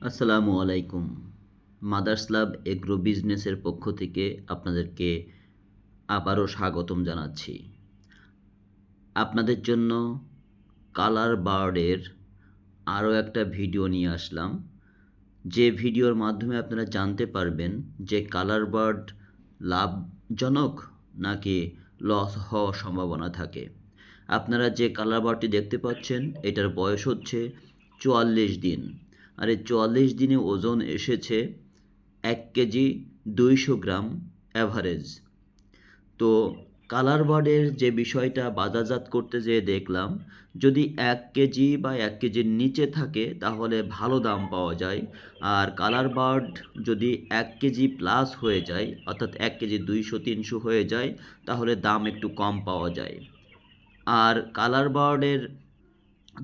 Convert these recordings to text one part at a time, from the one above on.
আসসালামু আলাইকুম। মাদার্স লাভ এগ্রো বিজনেসের পক্ষ থেকে আপনাদেরকে আবারও স্বাগতম জানাচ্ছি। আপনাদের জন্য কালার বার্ডের আরও একটা ভিডিও নিয়ে আসলাম। যে ভিডিওর মাধ্যমে আপনারা জানতে পারবেন যে কালার বার্ড লাভজনক নাকি লস হওয়ার সম্ভাবনা থাকে। আপনারা যে কালার বার্ডটি দেখতে পাচ্ছেন, এটার বয়স হচ্ছে চুয়াল্লিশ দিন। আর চুয়াল্লিশ দিনে ওজন এসেছে এক কেজি দুইশো গ্রাম অ্যাভারেজ তো কালার বার্ডের যে বিষয়টা বাজারজাত করতে যেয়ে দেখলাম, যদি এক কেজি বা এক কেজির নিচে থাকে তাহলে ভালো দাম পাওয়া যায়। আর কালার বার্ড যদি এক কেজি প্লাস হয়ে যায়, অর্থাৎ এক কেজি দুইশো, তিনশো হয়ে যায়, তাহলে দাম একটু কম পাওয়া যায়। আর কালার বার্ডের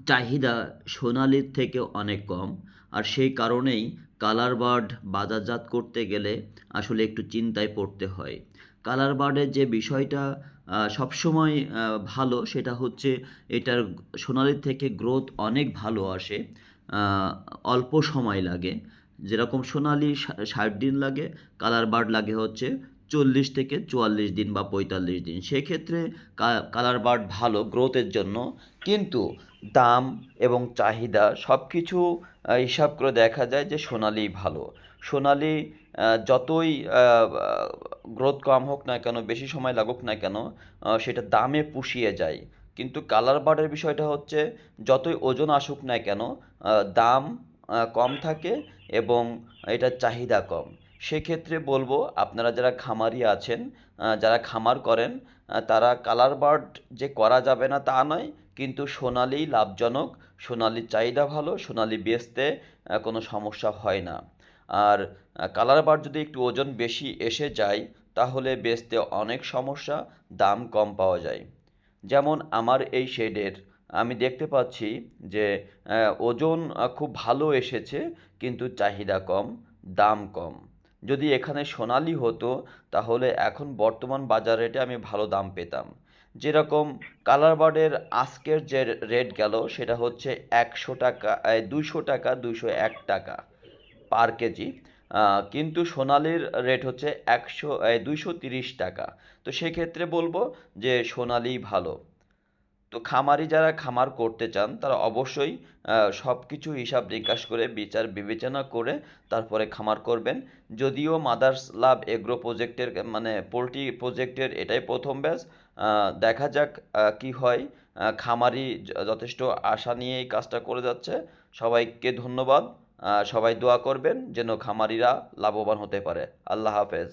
চাহিদা সোনালির থেকে অনেক কম। আর সেই কারণেই কালার বার্ড বাজারজাত করতে গেলে আসলে একটু চিন্তায় পড়তে হয়। কালার বার্ডের যে বিষয়টা সবসময় ভালো সেটা হচ্ছে এটার সোনালির থেকে গ্রোথ অনেক ভালো আসে। অল্প সময় লাগে। যেরকম সোনালি ষাট দিন লাগে কালার বার্ড লাগে হচ্ছে চল্লিশ থেকে চুয়াল্লিশ দিন বা পঁয়তাল্লিশ দিন। সেক্ষেত্রে কালার বার্ড ভালো গ্রোথের জন্য। কিন্তু দাম এবং চাহিদা সব কিছু হিসাব করে দেখা যায় যে সোনালি ভালো। সোনালি যতই গ্রোথ কম হোক না কেন, বেশি সময় লাগুক না কেন সেটা দামে পুষিয়ে যায়। কিন্তু কালার বার্ডের বিষয়টা হচ্ছে, যতই ওজন আসুক না কেন দাম কম থাকে এবং এটার চাহিদা কম। সেক্ষেত্রে বলব, আপনারা যারা খামারি আছেন যারা খামার করেন তারা কালার বার্ড যে করা যাবে না তা নয়, কিন্তু সোনালি লাভজনক সোনালির চাহিদা ভালো, সোনালি বেচতে কোনো সমস্যা হয় না। আর কালার বার্ড যদি একটু ওজন বেশি এসে যায়, তাহলে বেচতে অনেক সমস্যা, দাম কম পাওয়া যায়। যেমন আমার এই শেডের, আমি দেখতে পাচ্ছি যে ওজন খুব ভালো এসেছে, কিন্তু চাহিদা কম, দাম কম। যদি এখানে সোনালি হতো, তাহলে এখন বর্তমান বাজার রেটে আমি ভালো দাম পেতাম। যেরকম কালার বার্ডের আজকের যে রেট গেল, সেটা হচ্ছে একশো টাকা দুশো টাকা দুশো এক টাকা পার কেজি। কিন্তু সোনালির রেট হচ্ছে একশো দুশো তিরিশ টাকা। তো সেক্ষেত্রে বলব যে সোনালি ভালো। তো খামারি যারা খামার করতে চান, তারা অবশ্যই সব কিছু হিসাব নিকাশ করে বিচার বিবেচনা করে তারপরে খামার করবেন। যদিও মাদার্স লাভ এগ্রো প্রজেক্টের মানে পোলট্রি প্রজেক্টের এটাই প্রথম ব্যাচ দেখা যাক কি হয়। খামারি যথেষ্ট আশা নিয়ে এই কাজটা করে যাচ্ছে। সবাইকে ধন্যবাদ। সবাই দোয়া করবেন যেন খামারিরা লাভবান হতে পারে। আল্লাহ হাফেজ।